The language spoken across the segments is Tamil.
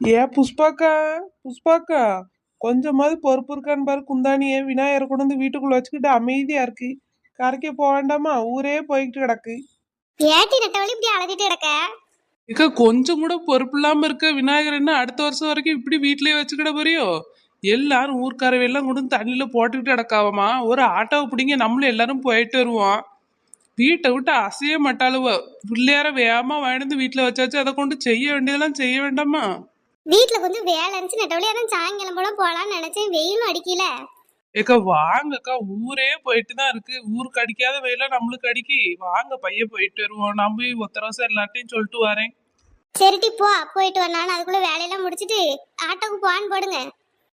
ஏ புஷ்பாக்கா புஷ்பாக்கா கொஞ்சமாவது பொறுப்பு இருக்கான்னு பாரு குந்தானியே விநாயகரை கொண்டு வந்து வீட்டுக்குள்ள வச்சுக்கிட்டு அமைதியா இருக்கு. கரைக்க போக வேண்டாமா? ஊரே போய்கிட்டு கிடக்கு. ஏட்டி நெட்டவழி இப்படி அழுதுட்டு கிடக்க? இக்க கொஞ்சம் கூட பொறுப்பு இல்லாம இருக்க விநாயகர் என்ன அடுத்த வருஷம் வரைக்கும் இப்படி வீட்லயே வச்சுக்கிட போறியோ? எல்லாரும் ஊர்க்காரவை எல்லாம் கொண்டு தண்ணியில போட்டுக்கிட்டு கிடக்காவமா ஒரு ஆட்டோவை பிடிங்க நம்மளும் எல்லாரும் போயிட்டு வருவோம். வீட்டை விட்டு அசைய மாட்டாளுவ. பிள்ளையார வேகமா வாழ்ந்து வீட்டுல வச்சாச்சு அதை கொண்டு செய்ய வேண்டியதெல்லாம் செய்ய வேண்டாமா? வீட்ல கொஞ்சம் வேலை இருந்துச்சு. நெட்டவழி அதான் சாயங்காலம் போல போலாம்னு நினைச்சேன். வெயிலும் அடிக்கல. ஏக்கா வாங்கக்கா ஊரே போயிட்டு தான் இருக்கு. ஊருக்கு அடிக்காத வெயில நம்மளுக்கு அடிக்கி. வாங்க பையன் போயிட்டு வருவோம் நான் போய் ஒத்தர வருஷம் எல்லாத்தையும் சொல்லிட்டு வரேன். சரிட்டி போ. போயிட்டு வர நான் அதுக்குள்ள வேலையெல்லாம் முடிச்சிட்டு ஆட்டோக்கு போன்னு போடுங்க.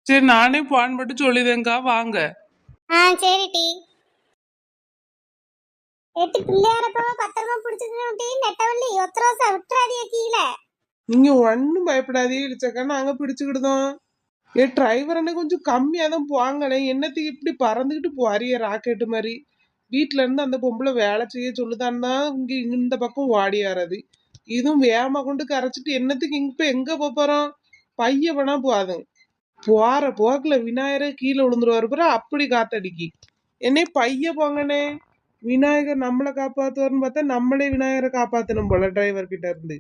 சரி நானே பான் போட்டு சொல்லிதேங்க்கா வாங்க. ஆ சரிட்டி எட்டு பிள்ளையாரப்பவ பத்திரமா பிடிச்சிட்டு நெட்டவள்ளி ஒத்தரோசா விட்டுறாதிய கீழே. நீங்க ஒன்னும் பயப்படாதே இடிச்சக்கா. நாங்க பிடிச்சுக்கிடுதோம். ஏ டிரைவர் அண்ணே கொஞ்சம் கம்மியா தான் போங்களேன் என்னத்துக்கு இப்படி பறந்துகிட்டு போறிய ராக்கெட்டு மாதிரி? வீட்ல இருந்து அந்த பொம்பளை வேலை செய்ய சொல்லுதான்னா இங்க இந்த பக்கம் ஓடியாரது இதுவும் வேகமாக கொண்டு கரைச்சிட்டு என்னத்துக்கு இங்க இப்ப எங்க போறோம்? பைய வேணா போதும் போற போக்குல விநாயகரே கீழே விழுந்துருவாரு பிற அப்படி காத்தடிக்கி. என்னே பைய போங்கண்ணே. விநாயகர் நம்மளை காப்பாத்துவார்னு பார்த்தா நம்மளே விநாயகரை காப்பாத்தணும் போல டிரைவர் கிட்ட இருந்து.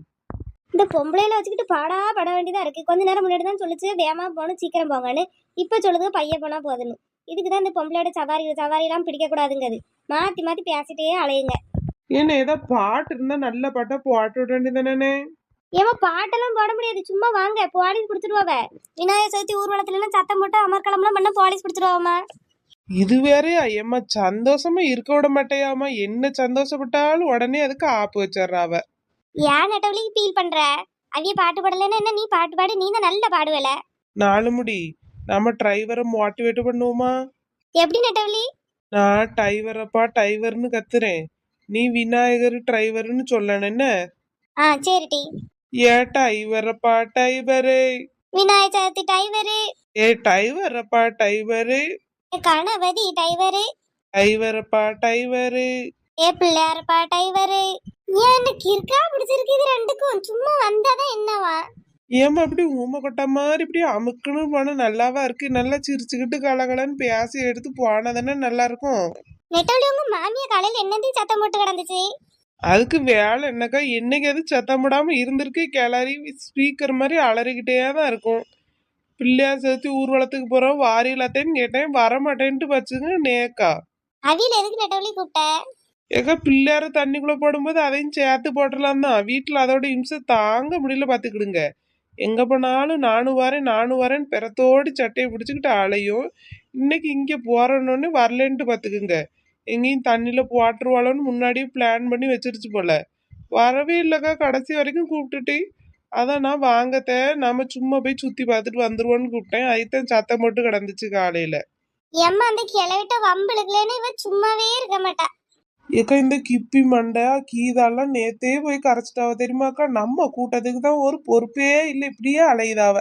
இந்த பொம்பளையில வச்சுக்கிட்டு பாடா பட வேண்டியதா இருக்கு. கொஞ்ச நேரம் முன்னாடி தான் சொல்லுச்சு வேகமா போகணும் சீக்கிரம் போங்கன்னு. இப்ப சொல்லுது பையன் போனா போதுன்னு. இதுக்கு தான் இந்த பொம்பளையோட சவாரி சவாரி எல்லாம் பிடிக்க கூடாதுங்கிறது மாத்தி மாத்தி பேசிட்டே அலையுங்க. ஏன்னா ஏதோ பாட்டு இருந்தா நல்ல பாட்டா பாட்டு விட வேண்டியதானே ஏமா பாட்டெல்லாம் போட முடியாது. சும்மா வாங்க போலீஸ் பிடிச்சிருவாவ. விநாயகர் சதுர்த்தி ஊர்வலத்துல எல்லாம் சத்தம் போட்டு அமர்க்கலம்லாம் பண்ண போலீஸ் பிடிச்சிருவாமா இது வேறயா? ஏம்மா சந்தோஷமா இருக்க விட மாட்டேயாமா என்ன சந்தோஷப்பட்டாலும் உடனே அதுக்கு ஆப்பு வச்சிடுறா அவ ஏன் நெட்டவழிக்கு ஃபீல் பண்ற? அவிய பாட்டு பாடலன்னா என்ன? நீ பாட்டு பாடு நீ தான் நல்ல பாடுவல. நாலு முடி. நம்ம டிரைவரை மோட்டிவேட் பண்ணுவோமா? எப்படி நெட்டவழி நான் டிரைவரப்பா டிரைவர்னு கத்துறேன். நீ விநாயகர் டிரைவர்னு சொல்லணும் என்ன? ஆ சரிடி ஏ டிரைவரப்பா டிரைவரு விநாயகர் சதுர்த்தி டைவரு ஏ. டிரைவரப்பா டிரைவரு கணபதி டைவரு டிரைவரப்பா டிரைவரு ஏ. பிள்ளையாரப்பா டைவரு ஏன் என்ன கிறுக்கா பிடிச்சிருக்கு இது ரெண்டுக்கும். சும்மா வந்தாதான் என்னவா? ஏம்மா இப்படி ஊமை கொட்டா மாதிரி இப்படி அமுக்குன்னு போனா நல்லாவா இருக்கு? நல்லா சிரிச்சுக்கிட்டு கலகலன்னு பேசி எடுத்து போனா தானே நல்லா இருக்கும். நெட்டவழி உங்க மாமியா காலையில என்னத்தையும் சத்தம் போட்டு கிடந்துச்சு? அதுக்கு வேலை என்னக்கா? என்னைக்கு அது சத்தம் போடாம இருந்திருக்கு? கிளறி ஸ்பீக்கர் மாதிரி அலறிக்கிட்டே தான் இருக்கும். பிள்ளையார் சேர்த்து ஊர்வலத்துக்கு போறோம். வாரியலாத்தேன்னு கேட்டேன். வர மாட்டேன்ட்டு வச்சுங்க நேக்கா. அவியல் எதுக்கு நெட்டவழி கூப்பிட்ட? ஏக்கா பிள்ளையார தண்ணிக்குள்ள போடும்போது அதையும் சேர்த்து போட்டுடலாம் தான். வீட்டில் அதோட இம்சை தாங்க முடியல பார்த்துக்கிடுங்க எங்கே போனாலும் நானும் வரேன் நானும் வரேன் பிறத்தோடு சட்டையை பிடிச்சிக்கிட்டு அலையும். இன்னைக்கு இங்கே போறோன்னு வரலன்ட்டு பார்த்துக்குங்க எங்கேயும் தண்ணியில் போட்டுருவாளோன்னு முன்னாடியே பிளான் பண்ணி வச்சிருச்சு போல. வரவே இல்லைக்கா கடைசி வரைக்கும் கூப்பிட்டுட்டு. அதான் நான் வாங்கத்த நாம சும்மா போய் சுற்றி பார்த்துட்டு வந்துருவோன்னு கூப்பிட்டேன். அதுதான் சத்தம் போட்டு கிடந்துச்சு காலையில். ஏம்மா அந்த கிளவிட்ட வம்பிழுக்கலன்னு இவ சும்மாவே இருக்க மாட்டா. ஏக்கா இந்த கிப்பி மண்டை கீதாலாம் நேத்தே போய் கரைச்சிட்டாவ தெரியுமாக்கா? நம்ம கூட்டத்துக்கு தான் ஒரு பொறுப்பே இல்லை இப்படியே அலையுதாவ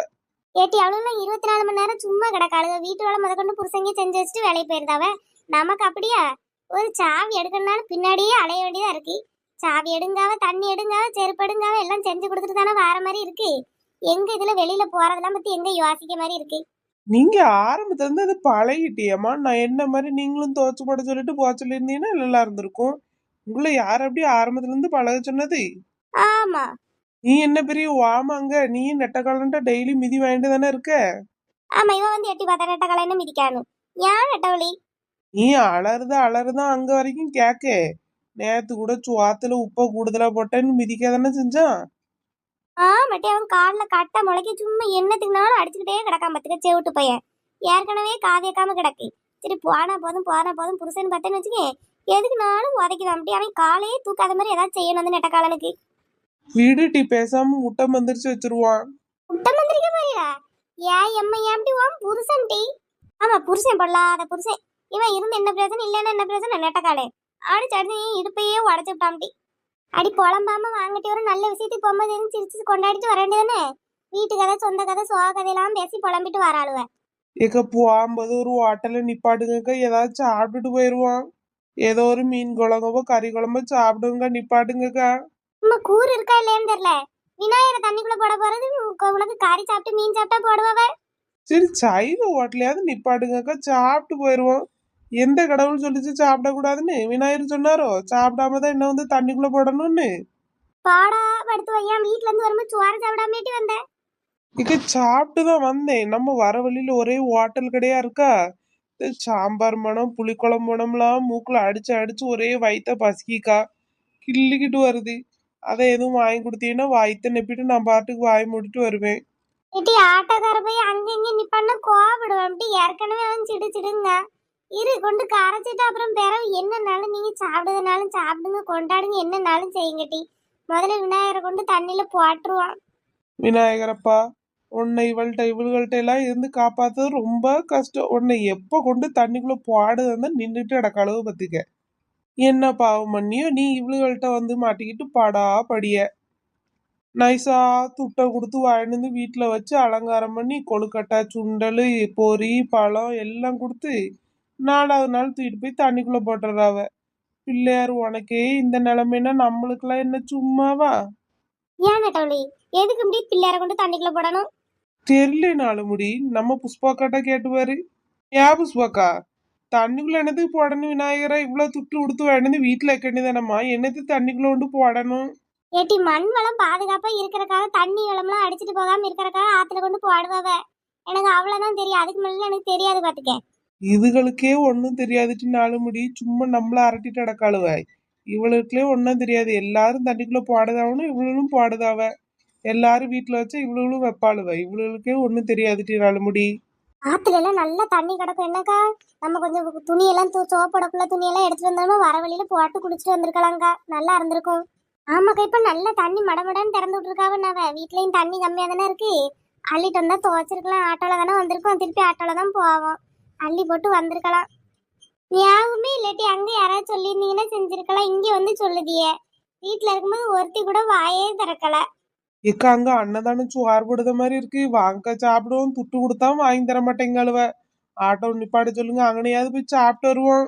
ஏட்டி அவளும் இருபத்தி நாலு மணி நேரம் சும்மா கிடக்காளுங்க வீட்டு வேலை முத கொண்டு புருஷங்க செஞ்சு வச்சுட்டு வேலைக்கு போயிருந்தாவ நமக்கு அப்படியா? ஒரு சாவி எடுக்கணும்னாலும் பின்னாடியே அலைய வேண்டியதா இருக்கு. சாவி எடுங்காவ தண்ணி எடுங்காவ செருப்பு எடுங்காவ எல்லாம் செஞ்சு கொடுத்துட்டு தானே வார மாதிரி இருக்கு. எங்க இதுல வெளியில போறதெல்லாம் பத்தி எங்க யோசிக்க மாதிரி இருக்கு. நீங்க ஆரம்பத்துல இருந்து அது பழகிட்டியம்மா. நான் என்ன மாதிரி நீங்களும் துவச்சு போட சொல்லிட்டு போக சொல்லியிருந்தீங்கன்னா நல்லா இருந்திருக்கும். உங்களை யார் அப்படி ஆரம்பத்துல இருந்து பழக சொன்னது? ஆமா. நீ என்ன பெரிய வாமாங்க நீ நெட்டக்காலன்ட்ட டெய்லி மிதி வாங்கிட்டு தானே இருக்க? ஆமா இவன் வந்து எட்டி பார்த்தா நெட்ட கலைன்னு மிதிக்கானு ஏன் நெட்டவழி நீ அலறுத அலறுதான் அங்க வரைக்கும் கேக்க. நேத்து கூட சுவாத்துல உப்பை கூடுதலா போட்டேன்னு மிதிக்க தானே செஞ்சான். ஆமாட்டி அவன் கால்ல கட்ட முளைக்க சும்மா என்னத்துக்குனாலும் அடிச்சுக்கிட்டே கிடக்காம பத்துக்க செவிட்டு பையன். ஏற்கனவே காவியக்காம கிடக்கு. சரி போனா போதும் போனா போதும் புருஷன் பார்த்தேன்னு வச்சுக்கேன் எதுக்குனாலும் உதைக்குதான். அப்படி அவன் காலையே தூக்காத மாதிரி ஏதாவது செய்யணும் அந்த நெட்டக்காலனுக்கு. வீடு டீ பேசாம முட்டை மந்திரிச்சு வச்சிருவான். முட்டை மந்திரிக்க மாதிரியா? ஏன் எம்மா ஏன் அப்படி புருஷன் டி. ஆமா புருஷன் பொல்லாத புருஷன். இவன் இருந்து என்ன பிரயோஜனம் இல்லைன்னா என்ன பிரயோஜனம்? நெட்டக்காலே அடிச்சு அடிச்சு இடுப்பையே உடச்சு விட்டான் டி. அடி புலம்பாம வாங்கிட்டு ஒரு நல்ல விஷயத்துக்கு போகும்போது எதுவும் சிரிச்சு கொண்டாடிட்டு வர வேண்டியதானே வீட்டு கதை சொந்த கதை சோக கதையெல்லாம் பேசி புலம்பிட்டு வராளுவ. ஏக்க போகும்போது ஒரு ஹோட்டல்ல நிப்பாட்டுங்கக்கா ஏதாச்சும் சாப்பிட்டுட்டு போயிடுவான் ஏதோ ஒரு மீன் குழம்போ கறி குழம்போ சாப்பிடுங்க நிப்பாட்டுங்கக்கா. நம்ம கூறு இருக்கா இல்லையான்னு தெரியல. விநாயகரை தண்ணிக்குள்ள போட போறது உனக்கு கறி சாப்பிட்டு மீன் சாப்பிட்டா போடுவவ? சரி சைவ ஹோட்டலையாவது நிப்பாட்டுங்கக்கா சாப்பிட்டு போயிடுவோம் எந்த கடவுள் சொல்லிச்சு சாப்பிடக்கூடாதுன்னு? விநாயகர் சொன்னாரோ? சாப்பிடாம தான் என்ன வந்து தண்ணிக்குள்ள போடணும்னு? பாடா படுத்து வையான் வீட்ல இருந்து வரும்போது சோறு சாப்பிடாமேட்டி வந்தேன் இக்க சாப்பிட்டு தான் வந்தேன். நம்ம வர வழியில ஒரே ஹோட்டல் கடையா இருக்கா? இந்த சாம்பார் மனம் புளிக்குழம்பு மனம்லாம் மூக்குல அடிச்சு அடிச்சு ஒரே வயித்த பசிக்கிக்கா. கிள்ளிக்கிட்டு வருது. அதை எதுவும் வாங்கி கொடுத்தீங்கன்னா வயித்த நெப்பிட்டு நான் பாட்டுக்கு வாய் மூடிட்டு வருவேன். இட்டி ஆட்டோக்கார போய் அங்க இங்க நிப்பான்னு கோவப்படுவான்ட்டு ஏற்கனவே அவன் சிடு சிடுங்க. இரு கொண்டு கரைச்சிட்டு அப்புறம் பிறகு என்னன்னாலும் நீங்க சாப்பிடுறதுனாலும் சாப்பிடுங்க கொண்டாடுங்க என்னன்னாலும் செய்யுங்கட்டி முதல்ல விநாயகரை கொண்டு தண்ணியில போட்டுருவான். விநாயகரப்பா உன்னை இவள்கிட்ட இவள்கள்ட்ட எல்லாம் இருந்து காப்பாத்துறது ரொம்ப கஷ்டம். உன்னை எப்ப கொண்டு தண்ணிக்குள்ள போடுதுன்னு நின்றுட்டு அடக்களவு பத்துக்க. என்ன பாவம் பண்ணியோ நீ இவளுகள்கிட்ட வந்து மாட்டிக்கிட்டு பாடா படிய. நைஸா துட்டை கொடுத்து வாங்கிட்டு வீட்டில் வச்சு அலங்காரம் பண்ணி கொழுக்கட்டை சுண்டல் பொரி பழம் எல்லாம் கொடுத்து நாலாவது நாள் தூக்கிட்டு போய் தண்ணிக்குள்ள போட்டுறாவ. பிள்ளையார் உனக்கே இந்த நிலைமைன்னா நம்மளுக்கெல்லாம் என்ன சும்மாவா? ஏன் நட்டவழி எதுக்கு இப்படி பிள்ளையார கொண்டு தண்ணிக்குள்ள போடணும்? தெரியல நாலு முடி. நம்ம புஷ்பாக்காட்ட கேட்டுவாரு. ஏன் புஷ்பாக்கா தண்ணிக்குள்ள என்னத்துக்கு போடணும் விநாயகரா? இவ்வளவு துட்டு கொடுத்து வேணுது வீட்டுல வைக்கண்டிதானம்மா என்னத்துக்கு தண்ணிக்குள்ள கொண்டு போடணும்? ஏட்டி மண் வளம் பாதுகாப்பா இருக்கிறக்காக தண்ணி வளம்லாம் அடிச்சிட்டு போகாம இருக்கிறக்காக ஆத்துல கொண்டு போடுவாவ. எனக்கு அவ்வளவுதான் தெரியும். அதுக்கு மேல எனக்கு தெரியாது பாத்துக்க. இதுகளுக்கே ஒன்றும் தெரியாதுட்டு நாலு முடி சும்மா நம்மள அரட்டிட்டு அடக்காளுவ இவளுக்குள்ளே ஒன்றும் தெரியாது. எல்லாரும் தண்ணிக்குள்ள போடுதாவணும் இவளும் போடுதாவ. எல்லாரும் வீட்டுல வச்சா இவளும் வைப்பாளுவ. இவளுக்கே ஒன்றும் தெரியாதுட்டு நாலு முடி ஆத்துல எல்லாம் நல்லா தண்ணி கிடக்கும். என்னக்கா? நம்ம கொஞ்சம் துணியெல்லாம் தூ சோப்படக்குள்ள துணியெல்லாம் எடுத்துட்டு வந்தாலும் வர வழியில போட்டு குடிச்சிட்டு வந்திருக்கலாம்க்கா. நல்லா இருந்திருக்கும். ஆமாக்கா இப்ப நல்லா தண்ணி மடமடன்னு திறந்து விட்டுருக்காவ நாவ. வீட்லயும் தண்ணி கம்மியா தானே இருக்கு. அள்ளிட்டு வந்தா துவச்சிருக்கலாம். ஆட்டோல தானே வந்திருக்கோம். திருப்பி ஆட்டோல தான் போவோம். அள்ளி போட்டு வந்திருக்கலாம். ஞாபகமே இல்லாட்டி அங்க யாராவது சொல்லியிருந்தீங்கன்னா செஞ்சிருக்கலாம். இங்க வந்து சொல்லுதியே. வீட்டுல இருக்கும்போது ஒருத்தி கூட வாயே திறக்கல. இக்கா அங்க அன்னதானம் சோறு போடுத மாதிரி இருக்கு. வாங்க சாப்பிடுவோம். துட்டு கொடுத்தா வாங்கி தர மாட்டேங்க ஆட்டோ நிப்பாட சொல்லுங்க. அங்கனையாவது போய் சாப்பிட்டு வருவோம்.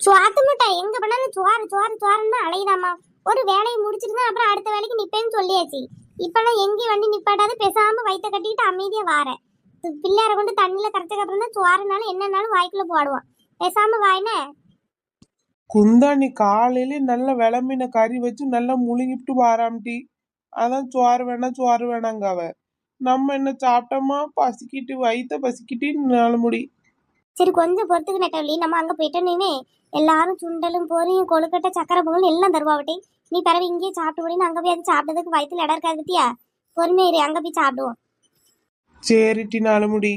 சுவாத்து முட்டை. எங்க பண்ணாலும் சோறு சோறுன்னு தான் அலையுதாம்மா. ஒரு வேலையை முடிச்சிட்டு தான் அப்புறம் அடுத்த வேலைக்கு நிப்பேன்னு சொல்லியாச்சு. இப்பெல்லாம் எங்கேயும் வண்டி நிப்பாட்டாது. பேசாம வயிற்ற கட்டிட்டு அமைதியா வாரேன். பிள்ளையார கொண்டு தண்ணியில கரைச்சதுக்கு அப்புறம் தான் சோறுனாலும் என்னன்னாலும் வாய்க்குள்ள போடுவான். பேசாம வாயினே குந்தாணி காலையில நல்ல விளம்பின கறி வச்சு நல்லா முழுங்கிட்டு வாராம்டி அதான் சோறு வேணாம் சோறு வேணாங்க அவ. நம்ம என்ன சாப்பிட்டோமா? பசிக்கிட்டு வயித்த பசிக்கிட்டு நாலு முடி. சரி கொஞ்சம் பொறுத்துக்கு நெட்டவள்ளி. நம்ம அங்க போயிட்டோன்னே எல்லாரும் சுண்டலும் பொரியும் கொழுக்கட்டை சக்கரை பொங்கல் எல்லாம் தருவாவட்டி. நீ பிறகு இங்கேயே சாப்பிட்டு போடி. அங்க போய் அது சாப்பிட்டதுக்கு வயித்துல இடம் இருக்காது பத்தியா? அங்க போய் சாப்பிடுவோம். சரிட்டி நாலு முடி